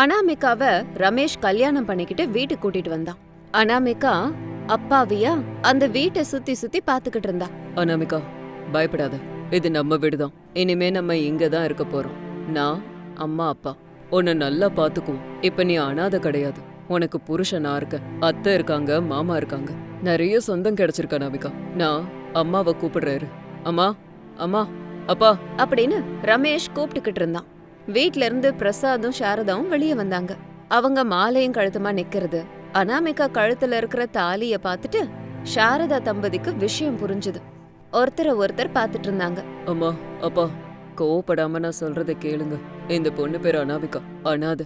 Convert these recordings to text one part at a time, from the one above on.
அனாமிகாவ ரமேஷ் கல்யாணம் பண்ணிக்கிட்டு வீட்டுக்கு கூட்டிட்டு வந்தான் அனாமிகா அப்பாவியா அந்த வீட்டை சுத்தி சுத்தி பாத்துக்கிட்டு இருந்தா. அனாமிகா பயப்படாத. இது நம்ம வீடுதான். இனிமே நம்ம இங்க தான் இருக்க போறோம். நான் அம்மா அப்பா உன்னை நல்லா பாத்துக்குவோம் இப்ப நீ அனாதை கிடையாது. உனக்கு புருஷன் நான் இருக்கேன் அத்தை இருக்காங்க மாமா இருக்காங்க. நிறைய சொந்தம் கிடைச்சிருக்க அனாமிகா. நான் அம்மாவை கூப்பிடுறாரு அம்மா அம்மா அப்பா. அப்படின்னு ரமேஷ் கூப்பிட்டுக்கிட்டு இருந்தான். வீட்ல இருந்து பிரசாதும் சாரதாவும் வெளியே வந்தாங்க. அவங்க மாலையும் கழுத்துமா நிக்கிறது. அனாமிகா கழுத்துல இருக்கிற தாலிய பார்த்துட்டு சாரதா தம்பதிக்கு விஷயம் புரிஞ்சுது. ஒருத்தரை ஒருத்தர் பார்த்துட்டு இருந்தாங்க. அம்மா அப்பா கோவப்படாம நான் சொல்றத கேளுங்க. இந்த பொண்ணு பேர் அனாமிகா. அனாத.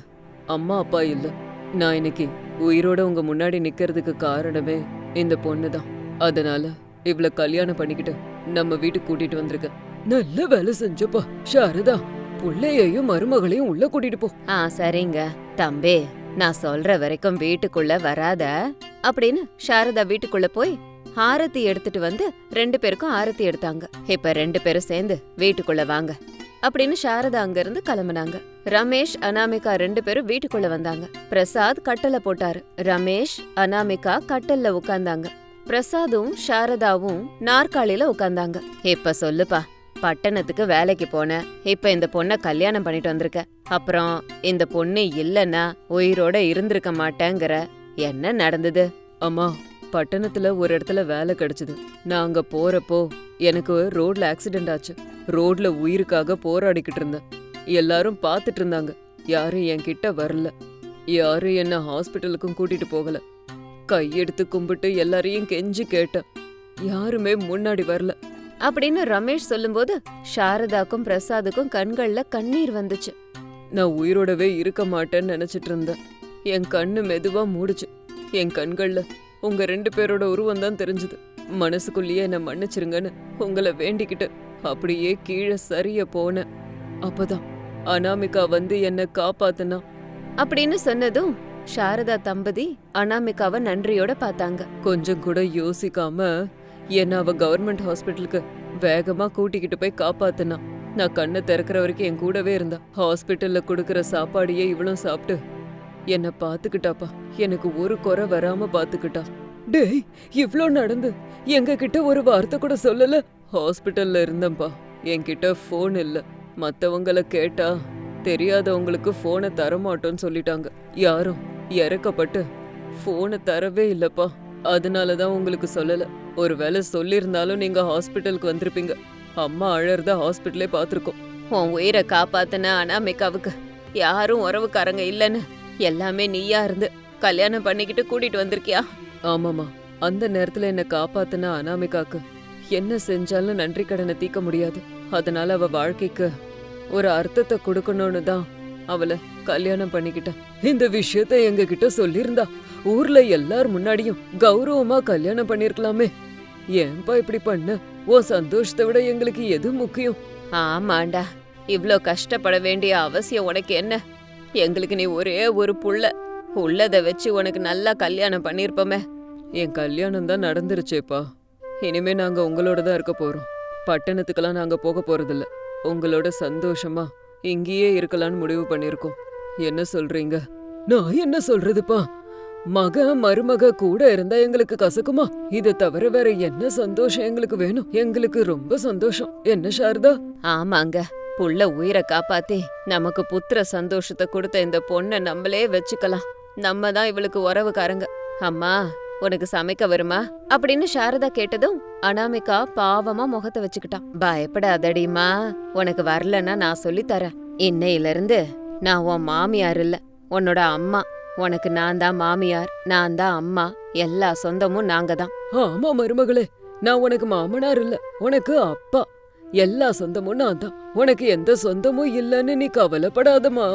அம்மா அப்பா இல்ல. நான் இன்னைக்கு உயிரோட உங்க முன்னாடி நிக்கிறதுக்கு காரணமே இந்த பொண்ணு தான் அதனால இவள கல்யாணம் பண்ணிக்கிட்டு நம்ம வீட்டுக்கு கூட்டிட்டு வந்திருக்கேன். நல்ல வேலை செஞ்சப்பா சாரதா. புள்ளையையும் மருமகளையும் உள்ள கூட்டிட்டு போ. ஆ சரிங்க. தம்பி நான் சொல்ற வரைக்கும் வீட்டுக்குள்ள வராத. அப்படின்னு சாரதா வீட்டுக்குள்ள போய் ஆரத்தி எடுத்துட்டு வந்து ரெண்டு பேருக்கும் ஆரத்தி எடுத்தாங்க. இப்ப ரெண்டு பேரும் சேர்ந்து வீட்டுக்குள்ள வாங்க. அப்படின்னு சாரதா அங்க இருந்து கிளம்புனாங்க. ரமேஷ் அனாமிகா ரெண்டு பேரும் வீட்டுக்குள்ள வந்தாங்க. பிரசாத் கட்டல போட்டாரு. ரமேஷ் அனாமிகா கட்டல்ல உட்கார்ந்தாங்க பிரசாதும் சாரதாவும் நாற்காலியில உட்கார்ந்தாங்க இப்ப சொல்லுப்பா பட்டணத்துக்கு வேலைக்கு போனேன் இப்ப இந்த பொண்ணை கல்யாணம் பண்ணிட்டு வந்திருக்க. அப்புறம் இந்த பொண்ணு இல்லைன்னா உயிரோட இருந்திருக்க மாட்டேங்கிற. என்ன நடந்தது? அம்மா பட்டணத்துல ஒரு இடத்துல வேலை கிடைச்சது. நான் அங்க போறப்போ எனக்கு ரோட்ல ஆக்சிடென்ட் ஆச்சு. ரோட்ல உயிருக்காக போராடிக்கிட்டு இருந்தேன். எல்லாரும் பார்த்துட்டு இருந்தாங்க. யாரும் என் கிட்ட வரல. யாரும் என்ன ஹாஸ்பிட்டலுக்கும் கூட்டிட்டு போகல. கையெடுத்து கும்பிட்டு எல்லாரையும் கெஞ்சி கேட்டேன். யாருமே முன்னாடி வரல. அப்படின்னு ரமேஷ் சொல்லும்போது சாரதாக்கும் பிரசாதுக்கும் கண்கள்ல கண்ணீர் வந்துச்சு. நான் உயிரோடவே இருக்க மாட்டேன்னு நினைச்சிட்டு இருந்தேன். என் கண்ணு மெதுவா மூடுச்சு. என் கண்கள்ல உங்க ரெண்டு பேரோட உருவம் தான் தெரிஞ்சது. மனசுக்குள்ளேயே என்னை மன்னிச்சிருங்கன்னு உங்களை வேண்டிக்கிட்டு அப்படியே கீழே சரிய போனேன். அப்பதான் அனாமிகா வந்து என்னை காப்பாத்துனா. அப்படின்னு சொன்னதும் சாரதா தம்பதி அனாமிகாவை நன்றியோட பார்த்தாங்க. கொஞ்சம் கூட யோசிக்காம என்ன அவ கவர்மெண்ட் ஹாஸ்பிட்டலுக்கு வேகமா கூட்டிக்கிட்டு போய் காப்பாத்துனா? நான் கண்ணை திறக்கிற வரைக்கும் என் கூடவே இருந்தா. ஹாஸ்பிட்டல்ல கொடுக்கற சாப்பாடையே இவளும் சாப்பிட்டு. என்னை பாத்துக்கிட்டாப்பா எனக்கு ஒரு குறை வராம பாத்துக்கிட்டா டேய் இவ்ளோ நடந்து. எங்க கிட்ட ஒரு வார்த்தை கூட சொல்லல. ஹாஸ்பிட்டல்ல இருந்தேன்ப்பா என்கிட்ட ஃபோன் இல்ல. மத்தவங்கள கேட்டா தெரியாதவங்களுக்கு ஃபோனை தரமாட்டோன்னு சொல்லிட்டாங்க. யாரும் இறக்கப்பட்டு ஃபோனை தரவே இல்லப்பா. அதனால தான் உங்களுக்கு சொல்லலை. ஒருவேளை சொல்லியிருந்தாலும் நீங்க ஹாஸ்பிட்டலுக்கு வந்திருப்பீங்க. அம்மா அழறத ஹாஸ்பிட்டலே பார்த்துருக்கோம். உன் உயிரை காப்பாத்துன அனாமிகாவுக்கு யாரும் உறவுக்காரங்க இல்லைன்னு எல்லாமே நீயா இருந்து கல்யாணம் பண்ணிக்கிட்டு கூட்டிட்டு வந்திருக்கியா? ஆமாமா அந்த நேரத்துல என்ன காப்பாத்துன அனாமிகாக்கு என்ன செஞ்சாலும் நன்றி கடனை தீர்க்க முடியாது. அதனால அவ வாழ்க்கைக்கு ஒரு அர்த்தத்தை கொடுக்கணும்னு தான் அவளை கல்யாணம் பண்ணிக்கிட்டேன். இந்த விஷயத்த எங்க கிட்ட சொல்லியிருந்தா ஊர்ல எல்லார் முன்னாடியும் கௌரவமா கல்யாணம் பண்ணிருக்கலாமே. ஏன்பா இப்படி பண்ண? உன் சந்தோஷத்தை விட எங்களுக்கு எது முக்கியம்? ஆமாண்டா. இவ்ளோ கஷ்டப்பட வேண்டிய அவசியம் உனக்கு என்ன? எங்களுக்கு நீ ஒரே ஒரு புள்ள. உள்ளத வச்சு உனக்கு நல்லா கல்யாணம் பண்ணிருப்போமே. என் கல்யாணம் தான் நடந்துருச்சேப்பா. இனிமே நாங்க உங்களோட தான் இருக்க போறோம். பட்டணத்துக்கெல்லாம் நாங்க போக போறதில்ல. உங்களோட சந்தோஷமா இங்கேயே இருக்கலாம்னு முடிவு பண்ணிருக்கோம் என்ன சொல்றீங்க? நான் என்ன சொல்றதுப்பா? மக மருமக கூட இருந்தா எங்களுக்கு கசக்குமா? இது தவிர வேற என்ன சந்தோஷம் எங்களுக்கு வேணும்? எங்களுக்கு ரொம்ப சந்தோஷம். என்ன சாரதா? ஆமாங்க. புள்ள உயிரை காப்பாத்தி நமக்கு புத்திர சந்தோஷத்தை கொடுத்த இந்த பொண்ணை நம்மளே வச்சுக்கலாம். நம்ம தான் இவளுக்கு உறவுக்காரங்க. அம்மா உனக்கு சமைக்க வருமா? அப்படின்னு சாரதா கேட்டதும் அனாமிகா பாவமா முகத்தை வச்சுக்கிட்டான். பயப்படாதடிமா உனக்கு வரலன்னா நான் சொல்லித்தரேன். இன்னையில இருந்து நான் உன் மாமியார் இல்ல உன்னோட அம்மா. உனக்கு நான் தான் மாமியார் நான் தான் அம்மா எல்லா சொந்தமும் நாங்க தான் ஆமா மருமகளே நான் உனக்கு மாமனார் இல்ல உனக்கு அப்பா. எல்லா சொந்தமும் நான் தான் உனக்கு எந்த சொந்தமும் இல்லைன்னு நீ கவலைப்படாதமா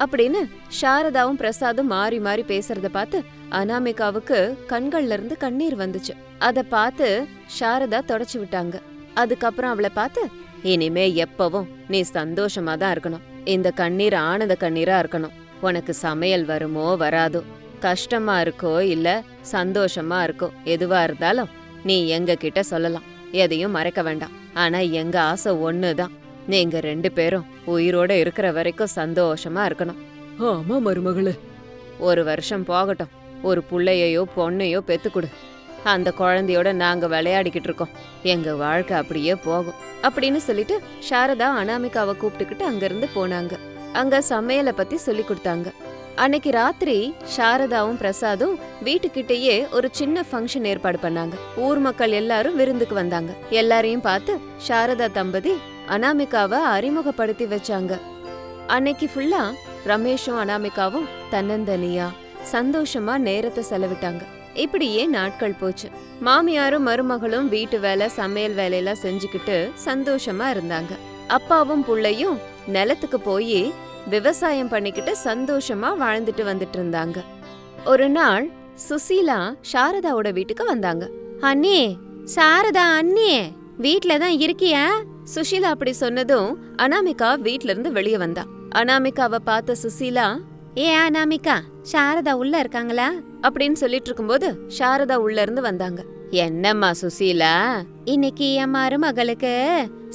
அப்படின்னு சாரதாவும் பிரசாதும் மாறி மாறி பேசுறத பார்த்து அனாமிகாவுக்கு கண்கள்ல இருந்து கண்ணீர் வந்துச்சு. அத பார்த்து சாரதா தொடச்சு விட்டாங்க. அதுக்கப்புறம் அவளை பார்த்து இனிமே எப்பவும் நீ சந்தோஷமா தான் இருக்கணும். இந்த கண்ணீர் ஆனந்த கண்ணீரா இருக்கணும். உனக்கு சமையல் வருமோ வராதோ? கஷ்டமா இருக்கோ இல்ல சந்தோஷமா இருக்கோ? எதுவா இருந்தாலும் நீ எங்க கிட்ட சொல்லலாம். எதையும் மறைக்க வேண்டாம். ஆனா எங்க ஆசை ஒண்ணுதான். நீங்க ரெண்டு பேரும் உயிரோட இருக்கிற வரைக்கும் சந்தோஷமா இருக்கணும். ஆமா மருமகளே. ஒரு வருஷம் போகட்டும். ஒரு புள்ளையையோ பொண்ணையோ பெத்துக்குடு அந்த குழந்தையோட நாங்க விளையாடிக்கிட்டு இருக்கோம். எங்க வாழ்க்கை அப்படியே போகும். அப்படின்னு சொல்லிட்டு சாரதா அனாமிகாவை கூப்பிட்டுக்கிட்டு அங்கிருந்து போனாங்க. அங்க சமையலை பத்தி சொல்லி கொடுத்தாங்க. அன்னைக்கு ராத்திரி சாரதாவும் பிரசாதும் வீட்டுக்கிட்டேயே ஒரு சின்ன ஃபங்க்ஷன் ஏற்பாடு பண்ணாங்க. ஊர் மக்கள் எல்லாரும் விருந்துக்கு வந்தாங்க. எல்லாரையும் பார்த்து சாரதா தம்பதி அனாமிகாவை அறிமுகப்படுத்தி வச்சாங்க. அன்னைக்கு ஃபுல்லா ரமேஷும் அனாமிகாவும் தன்னந்தனியா சந்தோஷமா நேரத்தை செலவிட்டாங்க. இப்படியே நாட்கள் போச்சு. மாமியாரும் மருமகளும் வீட்டு வேலை சமையல் வேலையெல்லாம் செஞ்சுக்கிட்டு சந்தோஷமா இருந்தாங்க. அப்பாவும் புள்ளையும் நிலத்துக்கு போய் விவசாயம் பண்ணிக்கிட்டு சந்தோஷமா வாழ்ந்துட்டு வந்துட்டு இருந்தாங்க. ஒரு நாள் சுசீலா சாரதாவோட வீட்டுக்கு வந்தாங்க. அண்ணே சாரதா அண்ணே வீட்ல தான் இருக்கியா? சுஷீலா அப்படி சொன்னதும் அனாமிகா வீட்ல இருந்து வெளியே வந்தா. அனாமிகாவை பார்த்த சுசீலா ஏ அனாமிகா சாரதா உள்ள இருக்காங்களா? அப்படின்னு சொல்லிட்டு இருக்கும்போது சாரதா உள்ள இருந்து வந்தாங்க. என்னம்மா சுசீலா இன்னைக்கு என் மருமகளுக்கு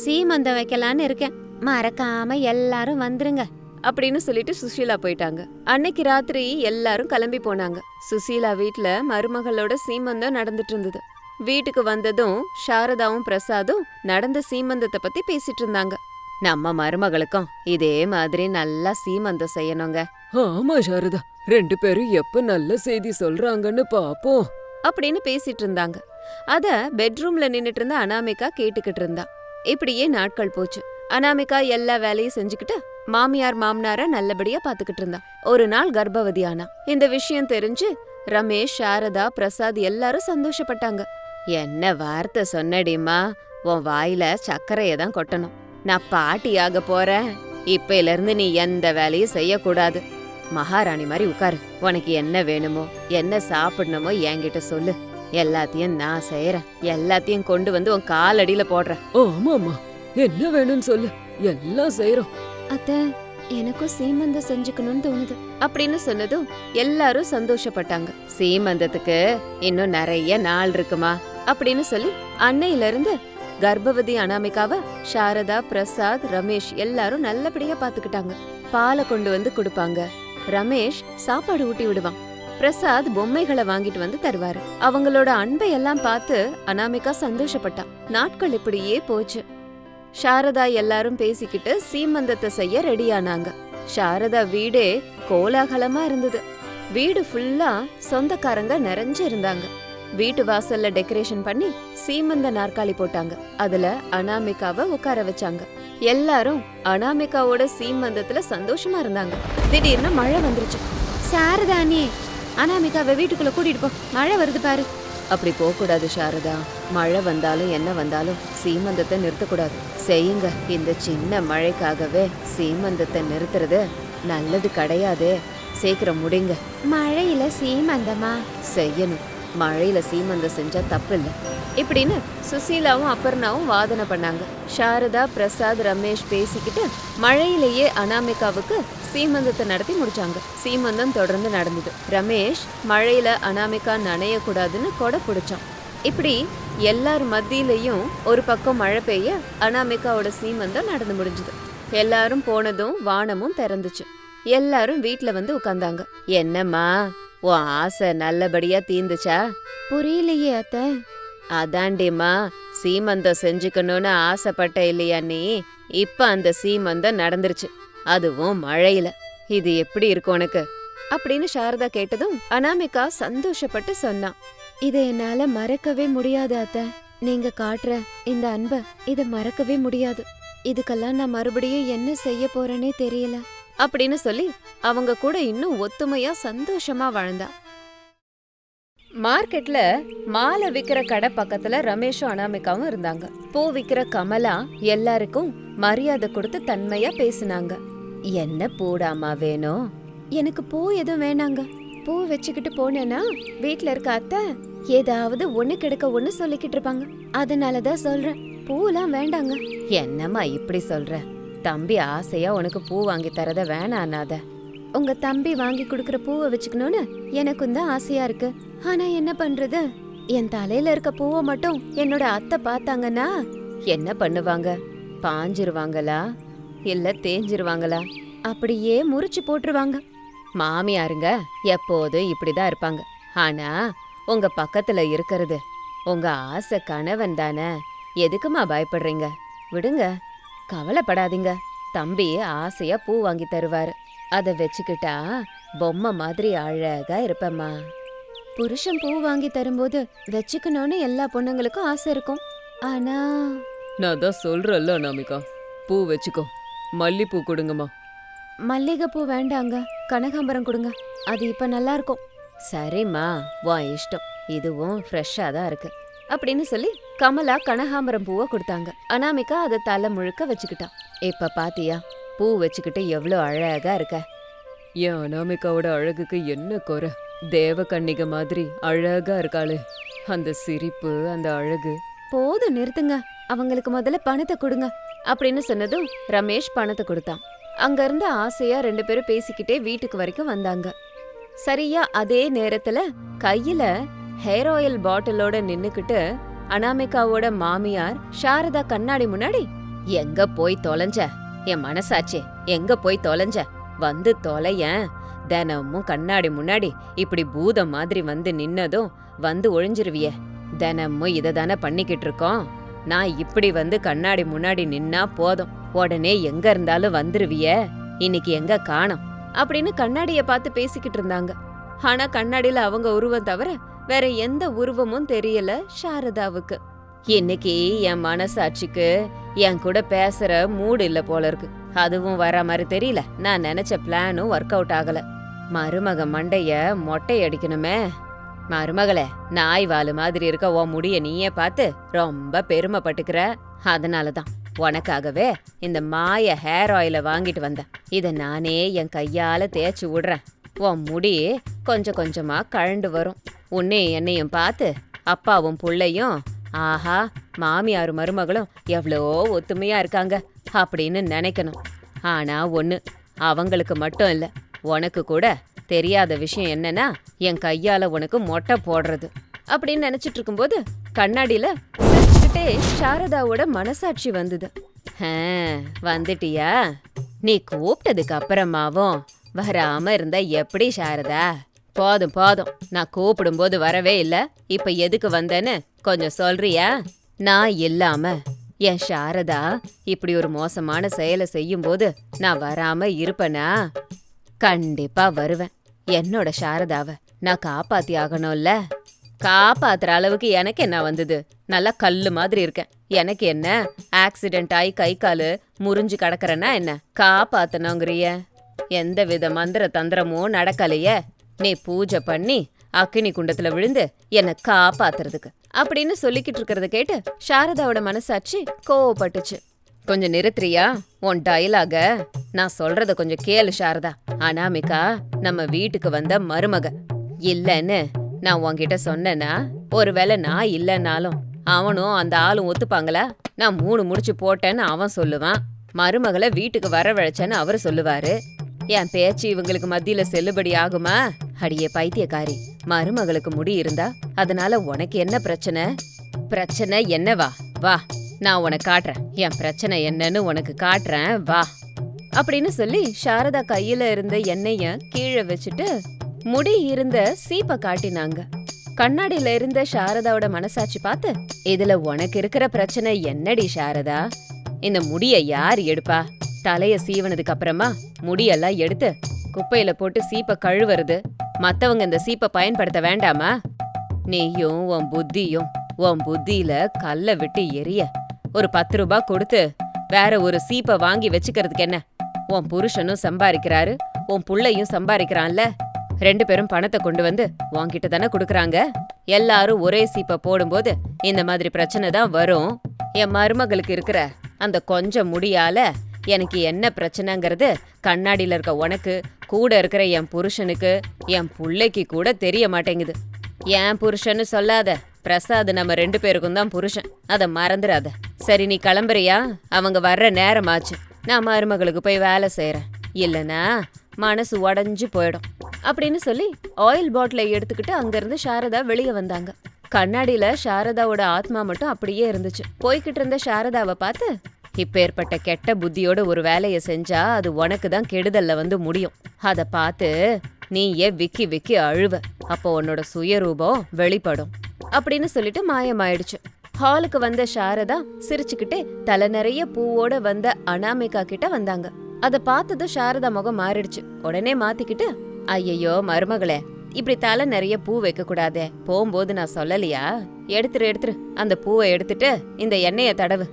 சீமந்தம் வைக்கலான்னு இருக்கேன். மறக்காம எல்லாரும் வந்துருங்க. அப்படின்னு சொல்லிட்டு சுஷீலா போயிட்டாங்க. அன்னைக்கு ராத்திரி எல்லாரும் கிளம்பி போனாங்க. சுசீலா வீட்ல மருமகளோட சீமந்தம் நடந்துட்டு இருந்தது வீட்டுக்கு வந்ததும் சாரதாவும் பிரசாதும் நடந்த சீமந்தத்தை பத்தி பேசிட்டு இருந்தாங்க நம்ம மருமகளுக்கும் இதே மாதிரி நல்லா சீமந்தம் செய்யணுங்க. ஆமா சாரதா ரெண்டு பேரும் எப்ப நல்ல செய்தி சொல்றாங்கன்னு பாப்போம். அப்படின்னு பேசிட்டு இருந்தாங்க அத பெட்ரூம்ல நின்னுட்டு இருந்த அனாமிகா கேட்டுக்கிட்டு இருந்தா இப்படியே நாட்கள் போச்சு. அனாமிகா எல்லா வேலையும் செஞ்சுக்கிட்டு மாமியார் மாமனார நல்லபடியா பாத்துக்கிட்டு இருந்தா. ஒரு நாள் கர்ப்பவதி ஆனா இந்த விஷயம் தெரிஞ்சு ரமேஷ் சாரதா பிரசாத் எல்லாரும் சந்தோஷப்பட்டாங்க. என்ன வார்த்தை சொன்னடிமா உன் வாயில சர்க்கரைய தான் கொட்டணும். நான் பாட்டியாக போறேன். இப்பையில இருந்து நீ எந்த வேலையும் செய்யக்கூடாது. மகாராணி மாதிரி உட்காரு. உனக்கு என்ன வேணுமோ என்ன சாப்பிடணுமோ என்கிட்ட சொல்லு. எல்லாத்தையும் நான் செய்யறேன் எல்லாத்தையும் கொண்டு வந்து உன் காலடியில போடுறேன். ஆமாமா என்ன வேணும்னு சொல்லு. எல்லாம் செய்யறோம் அத்த எனக்கும் சீமந்தம் செஞ்சுக்கணும்னு தோணுது. அப்படின்னு சொன்னதும் எல்லாரும் சந்தோஷப்பட்டாங்க. சீமந்தத்துக்கு இன்னும் நிறைய நாள் இருக்குமா? அப்படின்னு சொல்லி அன்னையில இருந்து கர்ப்பவதி அனாமிகாவ சாரதா பிரசாத் ரமேஷ் எல்லாரும் நல்லபடியா பாத்துக்கிட்டாங்க பாலை கொண்டு வந்து கொடுப்பாங்க. ரமேஷ் சாப்பாடு ஊட்டி விடுவான். பிரசாத் பொம்மைகளை வாங்கிட்டு வந்து தருவாரு. அவங்களோட அன்பை எல்லாம் பார்த்து அனாமிகா சந்தோஷப்பட்டான் நாட்கள் இப்படியே போச்சு. சாரதா எல்லாரும் பேசிக்கிட்டு சீமந்தத்தை செய்ய ரெடியானாங்க. சாரதா வீடே கோலாகலமா இருந்தது. வீடு ஃபுல்லா சொந்தக்காரங்க நிறைஞ்சு இருந்தாங்க. வீட்டு வாசல்ல டெக்கரேஷன் பண்ணி சீமந்த நாற்காலி போட்டாங்க. அதுல அனாமிகாவை உட்கார வச்சாங்க. எல்லாரும் அனாமிகாவோட சீமந்தத்துல சந்தோஷமா இருந்தாங்க. திடீர்னு மழை வந்துருச்சு. சாரதா அனாமிகாவை வீட்டுக்குள்ள கூட்டிட்டு போ. மழை வருது பாரு. அப்படி போக கூடாது சாரதா. மழை வந்தாலும் என்ன வந்தாலும் சீமந்தத்தை நிறுத்தக்கூடாது. செய்யுங்க. இந்த சின்ன மழைக்காகவே சீமந்தத்தை நிறுத்துறது நல்லது கிடையாது. சீக்கிரம் முடிங்க. மழையில சீமந்தமா? செய்யணும். மழையில சீமந்தம் செஞ்சா தப்பு இல்ல இப்படின்னு சுசீலாவும் அப்பர்ணாவும் வாதனை பண்ணாங்க. சாரதா பிரசாத் ரமேஷ் பேசிக்கிட்டு மழையிலேயே அனாமிகாவுக்கு சீமந்தத்தை நடத்தி முடிச்சாங்க. சீமந்தம் தொடர்ந்து நடந்தது. ரமேஷ் மழையில அனாமிகா நனைய கூடாதுன்னு கொடை பிடிச்சான். இப்படி எல்லார் மத்தியிலையும் ஒரு பக்கம் மழை பெய்ய அனாமிகாவோட சீமந்தம் நடந்து முடிஞ்சது. எல்லாரும் போனதும் வானமும் திறந்துச்சு. எல்லாரும் வீட்ல வந்து உட்கார்ந்தாங்க என்னம்மா உன் ஆசை நல்லபடியா தீந்துச்சா புரியலையே அத்த. அதாண்டிம்மா சீமந்தம் செஞ்சுக்கணும்னு ஆசைப்பட்ட இல்லையா நீ? இப்ப அந்த சீமந்தம் நடந்துருச்சு. அதுவும் மழையில. இது எப்படி இருக்கும் உனக்கு? அப்படின்னு சாரதா கேட்டதும் அனாமிகா சந்தோஷப்பட்டு சொன்னான் இதை என்னால மறக்கவே முடியாது அத்த. நீங்க காட்டுற இந்த அன்ப இத மறக்கவே முடியாது. இதுக்கெல்லாம் நான் மறுபடியும் என்ன செய்ய போறேனே தெரியல. அப்படின்னு சொல்லி அவங்க கூட இன்னும் ஒத்துமையா சந்தோஷமா வாழ்ந்தா. மார்க்கெட்ல மாலை விக்கிற கடை பக்கத்துல ரமேஷும் அனாமிகாவும் இருந்தாங்க. பூ விக்கிற கமலா எல்லாருக்கும் மரியாதை கொடுத்து தன்மையா பேசினாங்க. என்ன பூடாமா வேணும்? எனக்கு பூ எதுவும் வேணாங்க. பூ வச்சுக்கிட்டு போனேன்னா வீட்ல இருக்க அத்தை ஏதாவது ஒண்ணு கிடைக்க ஒண்ணு சொல்லிக்கிட்டு இருப்பாங்க. அதனாலதான் சொல்றேன். பூலாம் வேண்டாங்க. என்னம்மா இப்படி சொல்ற? தம்பி ஆசையா உனக்கு பூ வாங்கி தரத வேணானாத. உங்க தம்பி வாங்கி கொடுக்கற பூவை வச்சுக்கணும்னு எனக்கும் தான் ஆசையா இருக்கு. ஆனா என்ன பண்றது? என் தலையில இருக்க பூவை மட்டும் என்னோட அத்தை பார்த்தாங்கன்னா என்ன பண்ணுவாங்க? பாஞ்சிருவாங்களா? இல்ல தேஞ்சிருவாங்களா? அப்படியே முறிச்சு போட்டுருவாங்க. மாமியாருங்க எப்போதும் இப்படிதான் இருப்பாங்க. ஆனா உங்க பக்கத்துல இருக்கிறது உங்க ஆசை கணவன் தானே. எதுக்குமா பயப்படுறீங்க? விடுங்க கவலைப்படாதீங்க. தம்பி ஆசையா பூ வாங்கி தருவாரு. அதை வச்சுக்கிட்டா பொம்மை மாதிரி அழகா இருப்பேம்மா. புருஷன் பூ வாங்கி தரும்போது வச்சுக்கணும்னு எல்லா பொண்ணுங்களுக்கும் ஆசை இருக்கும். ஆனா நான் தான் சொல்றேன்ல அனாமிகா. பூ வச்சுக்கோ. மல்லிப்பூ கொடுங்கம்மா. மல்லிகைப்பூ வேண்டாங்க. கனகாம்பரம் கொடுங்க. அது இப்ப நல்லா இருக்கும் சரிம்மா. உன் இஷ்டம். இதுவும் ஃப்ரெஷ்ஷா தான் இருக்கு. அப்படின்னு சொல்லி கமலா கனகாம்பரம் பூவை கொடுத்தாங்க. அனாமிகா அதை தலை முழுக்க வச்சுக்கிட்டா. இப்ப பாத்தியா? பூ வச்சுக்கிட்டு எவ்வளோ அழகா இருக்க? என் அனாமிகாவோட அழகுக்கு என்ன குறை? தேவகன்னிகை மாதிரி அழகா இருக்காளே. அந்த சிரிப்பு அந்த அழகு. போதும் நிறுத்துங்க. அவங்களுக்கு முதல்ல பணத்தை கொடுங்க. அப்படின்னு சொன்னதும் ரமேஷ் பணத்தை கொடுத்தான். அங்கேருந்து ஆசையா ரெண்டு பேரும் பேசிக்கிட்டே வீட்டுக்கு வரைக்கும் வந்தாங்க. சரியா அதே நேரத்துல கையில ஹேர் ஆயில் பாட்டிலோட நின்னுக்கிட்டு அனாமிகாவோட மாமியார் சாரதா கண்ணாடி முன்னாடி எங்க போய் தொலைஞ்ச? என் மனசாச்சே எங்க போய் தொலைஞ்ச? வந்து தொலையேன். தினமும் கண்ணாடி முன்னாடி இப்படி பூதம் மாதிரி வந்து நின்னதும் வந்து ஒழிஞ்சிருவியே. தினமும் இதை தானே பண்ணிக்கிட்டு இருக்கோம்? நான் இப்படி வந்து கண்ணாடி முன்னாடி நின்னா போதும். உடனே எங்க இருந்தாலும் வந்துருவிய. இன்னைக்கு எங்க காணோம்? அப்படின்னு கண்ணாடிய பார்த்து பேசிக்கிட்டு இருந்தாங்க. ஆனா கண்ணாடியில அவங்க உருவம் தவிர வேற எந்த உருவமும் தெரியல சாரதாவுக்கு. இன்னைக்கு என் மனசாட்சிக்கு என் கூட பேசுற மூடு இல்ல போல இருக்கு. அதுவும் வர மாதிரி தெரியல. நான் நினைச்ச பிளானும் ஒர்க் அவுட் ஆகல. மருமக மண்டைய மொட்டை அடிக்கணுமே. மருமகளே நாய் வாலு மாதிரி இருக்க உன் முடிய நீயே பார்த்து ரொம்ப பெருமைப்பட்டுக்கிற. அதனால தான் உனக்காகவே இந்த மாய ஹேர் ஆயிலை வாங்கிட்டு வந்தேன். இதை நானே என் கையால தேய்ச்சி விடுறேன். உன் முடி கொஞ்சம் கொஞ்சமா கழண்டு வரும். உன்னையும் என்னையும் பார்த்து அப்பாவும் புள்ளையும் ஆஹா மாமியார் மருமகளும் எவ்வளோ ஒத்துமையா இருக்காங்க அப்படின்னு நினைக்கணும். ஆனா ஒன்று அவங்களுக்கு மட்டும் இல்லை உனக்கு கூட தெரியாத விஷயம் என்னன்னா என் கையால உனக்கு மொட்டை போடுறது. அப்படின்னு நினைச்சிட்டு இருக்கும்போது கண்ணாடியில சிரிச்சுக்கிட்டே சாரதாவோட மனசாட்சி வந்தது. வந்துட்டியா? நீ கூப்பிட்டதுக்கு அப்புறமாவும் வராம இருந்தா எப்படி சாரதா? போதும் போதும். நான் கூப்பிடும்போது வரவே இல்ல. இப்ப எதுக்கு வந்தேன்னு கொஞ்சம் சொல்றியா? நான் இல்லாம என் சாரதா இப்படி ஒரு மோசமான செயலை செய்யும்போது நான் வராம இருப்பனா? கண்டிப்பா வருவேன். என்னோட சாரதாவை நான் காப்பாத்தி ஆகணும்ல? காப்பாத்துற அளவுக்கு எனக்கு என்ன வந்தது? நல்லா கல்லு மாதிரி இருக்கேன். எனக்கு என்ன? ஆக்சிடென்ட் ஆகி கை காலு முறிஞ்சு கிடக்குறேன்னா என்ன? காப்பாத்தணுங்கிறிய. எந்த வித மந்திர தந்திரமும் நடக்கலையே. நீ பூஜை பண்ணி அக்கினி குண்டத்துல விழுந்து என்னை காப்பாத்துறதுக்கு. அப்படின்னு சொல்லிக்கிட்டு இருக்கிறத கேட்டு சாரதாவோட மனசாட்சி கோவப்பட்டுச்சு. கொஞ்சம் நிறுத்துறியா? உன் டயலாக நான் சொல்றத கொஞ்சம் கேளு சாரதா. அனாமிகா நம்ம வீட்டுக்கு வந்த மருமக. இல்லைன்னு நான் உன்கிட்ட சொன்னேனா ஒருவேளை நான் இல்லைன்னாலும் அவனும் அந்த ஆளும் ஒத்துப்பாங்களா? நான் மூணு முடிச்சு போட்டேன்னு அவன் சொல்லுவான். மருமகளை வீட்டுக்கு வரவழைச்சேன்னு அவர் சொல்லுவாரு. என் பேச்சு இவங்களுக்கு மத்தியில செல்லுபடி ஆகுமா? அடியே பைத்தியக்காரி. மருமகளுக்கு முடி இருந்தா அதனால உனக்கு என்ன பிரச்சனை? பிரச்சனை என்னவா? வா. நான் உனக்கு காட்டுறேன். என் பிரச்சனை என்னன்னு உனக்கு காட்டுறேன். வா. அப்படின்னு சொல்லி சாரதா கையில இருந்த எண்ணெய கீழே வச்சுட்டு முடி இருந்த சீப்ப காட்டினாங்க. கண்ணாடியில இருந்த சாரதாவோட மனசாட்சி பார்த்து இதுல உனக்கு இருக்கிற பிரச்சனை என்னடி சாரதா? இந்த முடிய யார் எடுப்பா? தலைய சீவனதுக்கு அப்புறமா முடியெல்லாம் எடுத்து குப்பையில போட்டு சீப்ப கழுவுறது. மத்தவங்க இந்த சீப்பை பயன்படுத்த வேண்டாமா? நீயும் உன் புத்தியும் உன் புத்தியில கல்ல விட்டு எரிய. ஒரு பத்து ரூபாய் கொடுத்து வேற ஒரு சீப்பை வாங்கி வச்சுக்கிறதுக்கு என்ன? உன் புருஷனும் சம்பாதிக்கிறாரு உன் புள்ளையும் சம்பாதிக்கிறான்ல ரெண்டு பேரும் பணத்தை கொண்டு வந்து உன்கிட்ட தானே கொடுக்குறாங்க? எல்லாரும் ஒரே சீப்பை போடும்போது இந்த மாதிரி பிரச்சனை தான் வரும். என் மருமகளுக்கு இருக்கிற அந்த கொஞ்சம் முடியால எனக்கு என்ன பிரச்சனைங்கிறது கண்ணாடியில இருக்க உனக்கு கூட இருக்கிற என் புருஷனுக்கு என் புள்ளைக்கு கூட தெரிய மாட்டேங்குது. என் புருஷன்னு சொல்லாத. பிரசாத் நம்ம ரெண்டு பேருக்கும் தான் புருஷன். அதை மறந்துடாத. சரி நீ கிளம்புறியா? அவங்க வர்ற நேரமாச்சு. நான் மருமகளுக்கு போய் வேலை செய்கிறேன் இல்லைனா மனசு உடஞ்சு போயிடும். அப்படின்னு சொல்லி ஆயில் பாட்டிலை எடுத்துக்கிட்டு அங்கேருந்து சாரதா வெளியே வந்தாங்க. கண்ணாடியில் சாரதாவோட ஆத்மா மட்டும் அப்படியே இருந்துச்சு. போய்கிட்டு இருந்த சாரதாவை பார்த்து இப்பேற்பட்ட கெட்ட புத்தியோட ஒரு வேலையை செஞ்சா அது உனக்கு தான் கெடுதல்ல வந்து முடியும். அதை பார்த்து நீ ஏன் விக்கி விக்கி அழுவ. அப்போ உன்னோட சுயரூபம் வெளிப்படும். அப்படின்னு சொல்லிட்டு மாயமாயிடுச்சு. ஹாலுக்கு வந்த சாரதா சிரிச்சுக்கிட்டே தலை நிறைய பூவோட வந்த அனாமிகா கிட்ட வந்தாங்க. அத பார்த்ததும் சாரதா முகம் மாறிடுச்சு. உடனே மாத்திக்கிட்டு ஐயையோ மருமகளே இப்படி தலை நிறைய பூ வைக்க கூடாதே போகும்போது நான் சொல்லலையா? எடுத்துரு எடுத்துரு. அந்த பூவை எடுத்துட்டு இந்த எண்ணெய தடவு.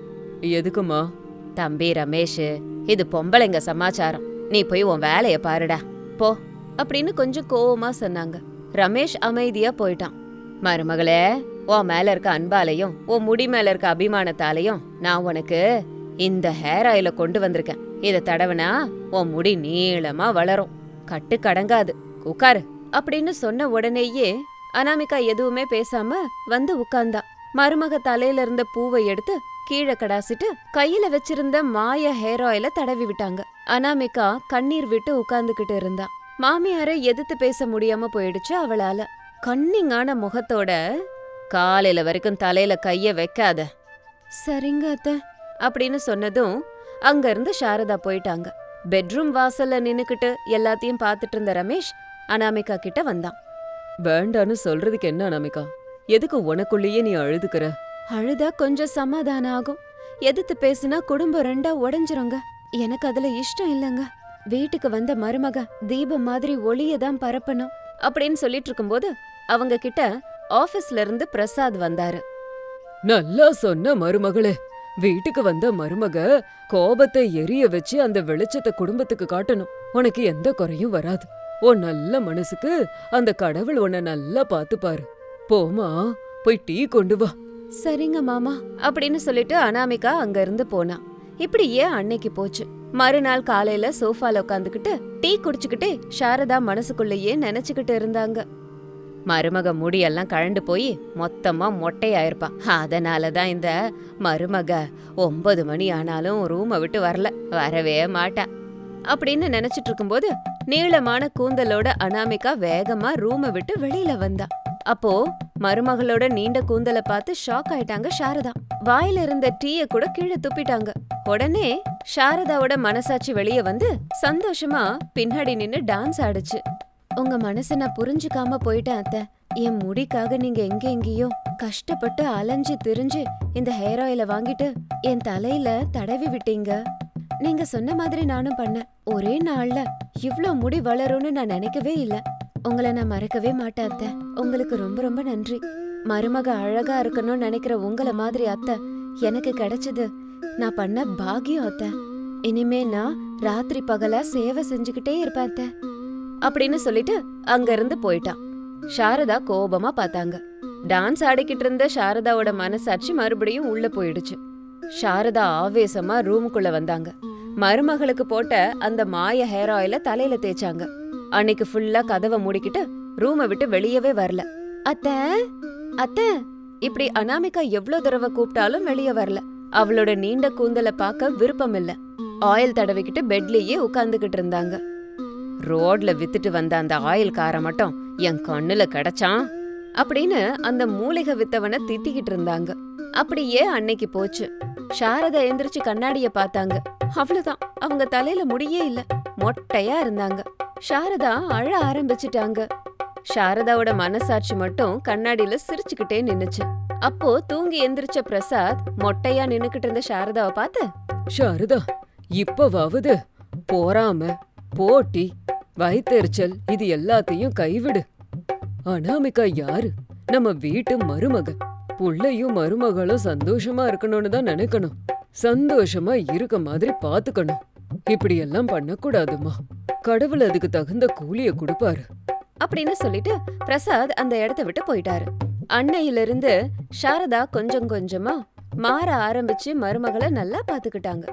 எதுக்குமா தம்பி ரமேஷ் இது பொம்பளைங்க சமாச்சாரம். நீ போய் உன் வேலைய பாருடா. போ. அப்படின்னு கொஞ்சம் கோவமா சொன்னாங்க. ரமேஷ் அமைதியா போயிட்டான். மருமகளே உன் மேல இருக்க அன்பாலையும் உன் முடி மேல இருக்க அபிமானத்தாலையும் நான் உனக்கு இந்த ஹேர் ஆயில கொண்டு வந்திருக்கேன். இத தடவனா உன் முடி நீளமா வளரும். கட்டு கடங்காது. உட்காரு. அப்படின்னு சொன்ன உடனேயே அனாமிகா எதுவுமே பேசாம வந்து உட்கார்ந்தா. மருமக தலையில இருந்த பூவை எடுத்து கீழே கடாசிட்டு கையில வச்சிருந்த மாய ஹேர் ஆயில தடவி விட்டாங்க. அனாமிகா கண்ணீர் விட்டு உட்கார்ந்துகிட்டு இருந்தா. மாமியாரை எதிர்த்து பேச முடியாம போயிடுச்சு அவளால. கண்ணிங்கான முகத்தோட காலையில வரைக்கும் தலையில கைய வைக்காத. சரிங்க அத்த அப்படின்னு சொன்னதும் அங்க இருந்து சாரதா போயிட்டாங்க. பெட்ரூம் வாசல்ல நின்னுக்கிட்டு எல்லாத்தையும் பார்த்துட்டு இருந்த ரமேஷ் அனாமிகா கிட்ட வந்தான். வேண்டான்னு சொல்றதுக்கு என்ன அனாமிகா? எதுக்கு உனக்குள்ளேயே நீ அழுதுக்கிற? அழுதா கொஞ்சம் சமாதானம் ஆகும். எதிர்த்து பேசுனா குடும்பம் ரெண்டா உடைஞ்சிருங்க. எனக்கு அதுல இஷ்டம் இல்லைங்க. வீட்டுக்கு வந்த மருமக தீபம் மாதிரி ஒளிய தான் பரப்பணும் அப்படின்னு சொல்லிட்டு இருக்கும்போது அவங்க கிட்ட ஆபீஸ்ல இருந்து பிரசாத் வந்தாரு. நல்லா சொன்ன மருமகளே. வீட்டுக்கு வந்த மருமக கோபத்தை எரிய வச்சு அந்த வெளிச்சத்தை குடும்பத்துக்கு காட்டணும். உனக்கு எந்த குறையும் வராது. உன் நல்ல மனசுக்கு அந்த கடவுள் உன்னை நல்லா பாத்துப்பாரு போமா போய் டீ கொண்டு வா. சரிங்க மாமா அப்படின்னு சொல்லிட்டு அனாமிகா அங்க இருந்து போனா. இப்படியே அன்னைக்கு போச்சு. மறுநாள் காலையில சோஃபால உட்காந்துக்கிட்டு டீ குடிச்சுக்கிட்டே சாரதா மனசுக்குள்ளேயே நினைச்சுக்கிட்டு இருந்தாங்க. மருமக முடியெல்லாம் கழண்டு போய் மொத்தமா மொட்டையாயிருப்பா அதனாலதான் இந்த மருமக ஒன்பது மணி ஆனாலும் ரூமை விட்டு வரல. வரவே மாட்டா. அப்படின்னு நினைச்சிட்டு இருக்கும்போது நீளமான கூந்தலோட அனாமிகா வேகமா ரூமை விட்டு வெளியில வந்தா. அப்போ மருமகளோட நீண்ட கூந்தலை பார்த்து ஷாக் ஆயிட்டாங்க சாரதா. வாயில இருந்த டீய கூட கீழே துப்பிட்டாங்க. உடனே சாரதாவோட மனசாட்சி வெளியே வந்து சந்தோஷமா பின்னாடி நின்னு டான்ஸ் ஆடுச்சு. உங்க மனச நான் புரிஞ்சுக்காம போயிட்டேன் அத்தை. என் முடிக்காக நீங்க எங்க எங்கேயோ கஷ்டப்பட்டு அலைஞ்சு திரிஞ்சு இந்த ஹேர் ஆயில வாங்கிட்டு என் தலையில தடவி விட்டீங்க. நீங்க சொன்ன மாதிரி நானும் பண்ணேன். ஒரே நாள்ல இவ்ளோ முடி வளரும்னு நான் நினைக்கவே இல்ல. உங்களை நான் மறக்கவே மாட்டேன் அத்தை. உங்களுக்கு ரொம்ப ரொம்ப நன்றி. மருமக அழகா இருக்கணும்னு நினைக்கிற உங்கள மாதிரி அத்தை எனக்கு கிடைச்சது நான் பண்ண பாகியம் அத்தை. இனிமே நான் ராத்திரி பகலா சேவை செஞ்சுக்கிட்டே இருப்பேன் அத்தை. அப்படின்னு சொல்லிட்டு அங்க இருந்து போயிட்டான். சாரதா கோபமா பார்த்தாங்க. டான்ஸ் ஆடிக்கிட்டு இருந்த சாரதாவோட மனசாட்சி மறுபடியும் உள்ள போயிடுச்சு. சாரதா ஆவேசமா ரூமுக்குள்ள வந்தாங்க. மருமகளுக்கு போட்ட அந்த மாய ஹேர் ஆயில தலையில தேய்ச்சாங்க. அன்னைக்கு ஃபுல்லா கதவை மூடிக்கிட்டு ரூமை விட்டு வெளியவே வரல. அத்த அத்த இப்படி அனாமிகா எவ்ளோ தடவை கூப்பிட்டாலும் வெளிய வரல. அவளோட நீண்ட கூந்தலை பார்க்க விருப்பம் இல்ல. ஆயில் தடவிக்கிட்டு பெட்லயே உட்கார்ந்துகிட்டு இருந்தாங்க. ரோட்ல வித்துட்டு வந்த அந்த ஆயில் கார மட்டும் என் கண்ணுல கிடைச்சான் அப்படின்னு அந்த மூலிகை வித்தவனை திட்டிக்கிட்டு இருந்தாங்க. அப்படியே அன்னைக்கு போச்சு. சாரதா எந்திரிச்சு கண்ணாடிய பார்த்தாங்க. அவ்வளவுதான். அவங்க தலையில முடியே இல்ல. மொட்டையா இருந்தாங்க. சாரதா அழ ஆரம்பிச்சிட்டாங்க. சாரதாவோட மனசாட்சி மட்டும் கண்ணாடியில சிரிச்சுக்கிட்டே நின்னுச்சு. அப்போ தூங்கி எந்திரிச்ச பிரசாத் மொட்டையா நின்னுக்கிட்டு இருந்த சாரதாவை பார்த்து சாரதா இப்பவாவது போறாம போட்டி வயித்தெரிச்சல் இது எல்லாத்தையும் கைவிடு. அனாமிகா யாரு? நம்ம வீட்டு மருமக. புள்ளையும் மருமகளும் சந்தோஷமா இருக்கணும்னு தான் நினைக்கணும். சந்தோஷமா இருக்க மாதிரி பாத்துக்கணும். இப்படி எல்லாம் பண்ணக்கூடாதுமா. கடவுள் அதுக்கு தகுந்த கூலிய கொடுப்பாரு. அப்படின்னு சொல்லிட்டு பிரசாத் அந்த இடத்த விட்டு போயிட்டாரு. அன்னையிலிருந்து சாரதா கொஞ்சம் கொஞ்சமா மாற ஆரம்பிச்சு மருமகளை நல்லா பாத்துக்கிட்டாங்க.